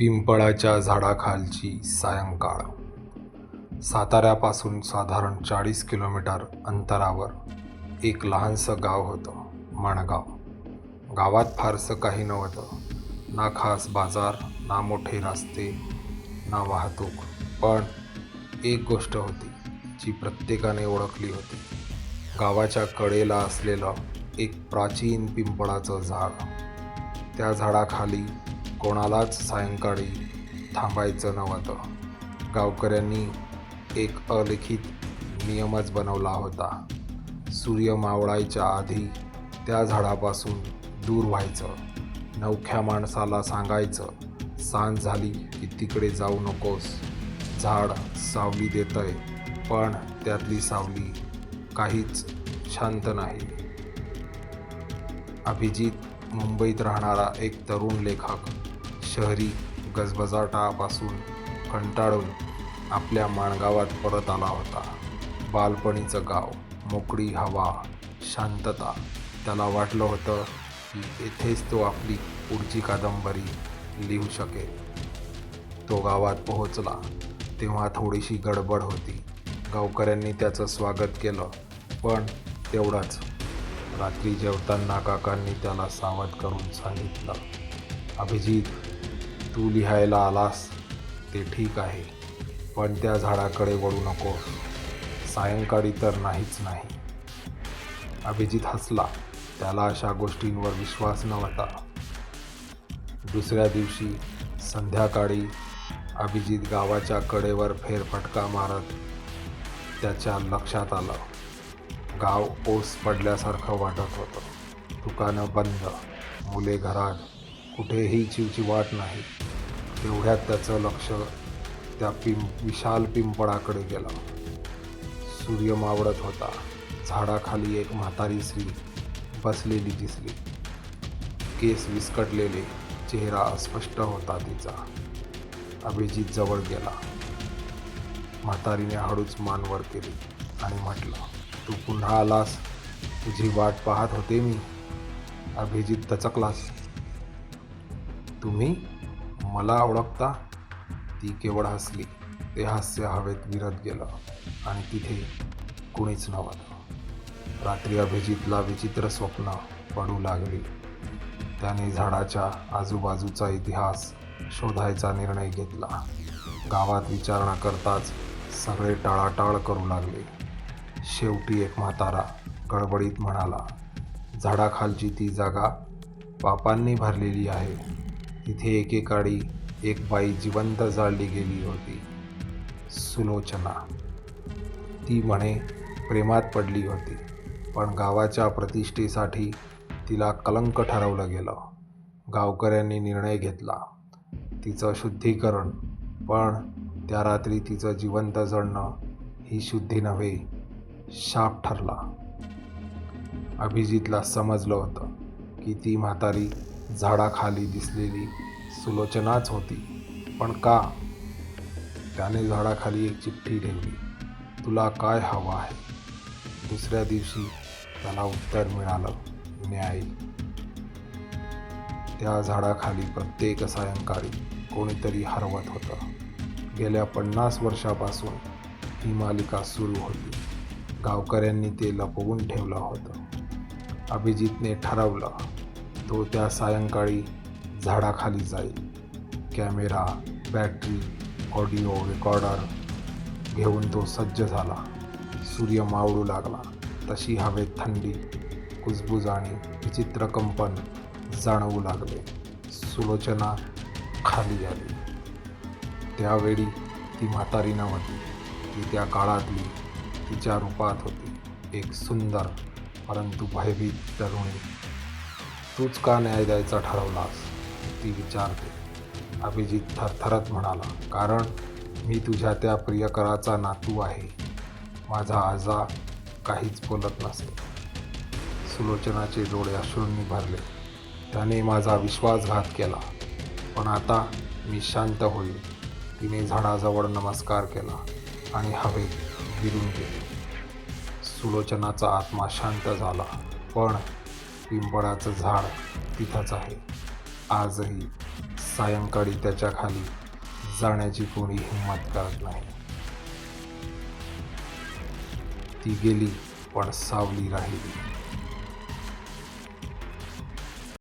पिंपळाच्या झाडाखालची सायंकाळ. साताऱ्यापासून साधारण चाळीस किलोमीटर अंतरावर एक लहानसं गाव होतं माणगाव. गावात फारसं काही नव्हतं. ना खास बाजार ना मोठे रस्ते ना वाहतूक. पण एक गोष्ट होती जी प्रत्येकाने ओळखली होती. गावाच्या कडेला असलेलं एक प्राचीन पिंपळाचं झाड. त्या झाडाखाली कोणालाच सायंकाळी थांबायचं नव्हतं. गावकऱ्यांनी एक अलिखित नियमच बनवला होता. सूर्य मावळायच्या आधी त्या झाडापासून दूर व्हायचं. नवख्या माणसाला सांगायचं सांज झाली की तिकडे जाऊ नकोस. झाड सावली देतंय पण त्यातली सावली काहीच शांत नाही. अभिजित मुंबईत राहणारा एक तरुण लेखक शहरी गजबजाटापासून कंटाळून आपल्या माणगावात परत आला होता. बालपणीचं गाव मोकळी हवा शांतता त्याला वाटलं होतं की येथेच तो आपली पुढची कादंबरी लिहू शकेल. तो गावात पोहोचला तेव्हा थोडीशी गडबड होती. गावकऱ्यांनी त्याचं स्वागत केलं पण तेवढंच. रात्री जेवताना काकांनी त्याला सावध करून सांगितलं अभिजित तू लिहायला आलास ते ठीक आहे पण त्या झाडाकडे वळू नको सायंकाळी तर नाहीच नाही. अभिजित हसला. त्याला अशा गोष्टींवर विश्वास नव्हता. दुसऱ्या दिवशी संध्याकाळी अभिजित गावाच्या कडेवर फेरफटका मारत त्याच्या लक्षात आलं. गाव ओस पडल्यासारखं वाटत होतं. दुकानं बंद मुले घरात कुठेही चिवचिवाट नाही. तेवढ्यात त्याचं लक्ष त्या पिं विशाल पिंपळाकडे गेलं. सूर्य मावळत होता. झाडाखाली एक म्हातारी स्त्री बसलेली दिसली. केस विस्कटलेले चेहरा अस्पष्ट होता तिचा. अभिजित जवळ गेला. म्हातारीने हळूच मान वर केली आणि म्हटलं तू पुन्हा आलास. तुझी वाट पाहत होते मी. अभिजित दचकलास. तुम्ही मला ओळखता? ती केवळ हसली. ते हास्य हवेत विरत गेलं आणि तिथे कुणीच नव्हतं. रात्री अभिजितला विचित्र स्वप्न पडू लागली. त्याने झाडाच्या आजूबाजूचा इतिहास शोधायचा निर्णय घेतला. गावात विचारणा करताच सगळे टाळाटाळ करू लागले. शेवटी एक म्हातारा गडबडीत म्हणाला झाडाखालची ती जागा पापांनी भरलेली आहे. तिथे एकेकाळी एक बाई जिवंत जाळली गेली होती. सुलोचना ती म्हणे प्रेमात पडली होती पण गावाच्या प्रतिष्ठेसाठी तिला कलंक ठरवलं गेलं. गावकऱ्यांनी निर्णय घेतला. तिचं शुद्धीकरण पण त्या रात्री तिचं जिवंत जळणं ही शुद्धी नव्हे. शाप ठरला. अभिजितला समजलं होतं की ती म्हातारी झाडाखाली दिसलेली सुलोचनाच होती. पण का? त्याने झाडाखाली एक चिठ्ठी ठेवली. तुला काय हवं आहे? दुसऱ्या दिवशी त्याला उत्तर मिळालं न्याय त्या झाडाखाली प्रत्येक सायंकाळी कोणीतरी हरवत होतं. गेल्या पन्नास वर्षापासून ही मालिका सुरू होती. गावकऱ्यांनी ते लपवून ठेवलं होतं. अभिजितने ठरवलं तो त्या सायंकाळी झाडाखाली जाईल. कॅमेरा बॅटरी ऑडिओ रेकॉर्डर घेऊन तो सज्ज झाला. सूर्य मावळू लागला. तशी हवेत थंडी कुजबुज आणि विचित्र कंपन जाणवू लागले. सुलोचना खाली आली. त्यावेळी ती म्हातारी नव्हती. ती त्या काळातली तिच्या रूपात होती. एक सुंदर परंतु भयभीत तरुणी. तूच का न्याय द्यायचा ठरवलास? ती विचारते. अभिजित थरथरत म्हणाला कारण मी तुझ्या त्या प्रियकराचा नातू आहे. माझा आजा काहीच बोलत नसे सुलोचनाचे डोळे अश्रूंनी भरले. त्याने माझा विश्वासघात केला. पण आता मी शांत होईल. तिने झाडाजवळ नमस्कार केला आणि हवेत विरून गेली. सुलोचनाचा आत्मा शांत झाला पण पिंपळाचं झाड तिथंच आहे. आजही सायंकाळी त्याच्याखाली जाण्याची कोणी हिंमत करत नाही. ती गेली पण सावली राहिली.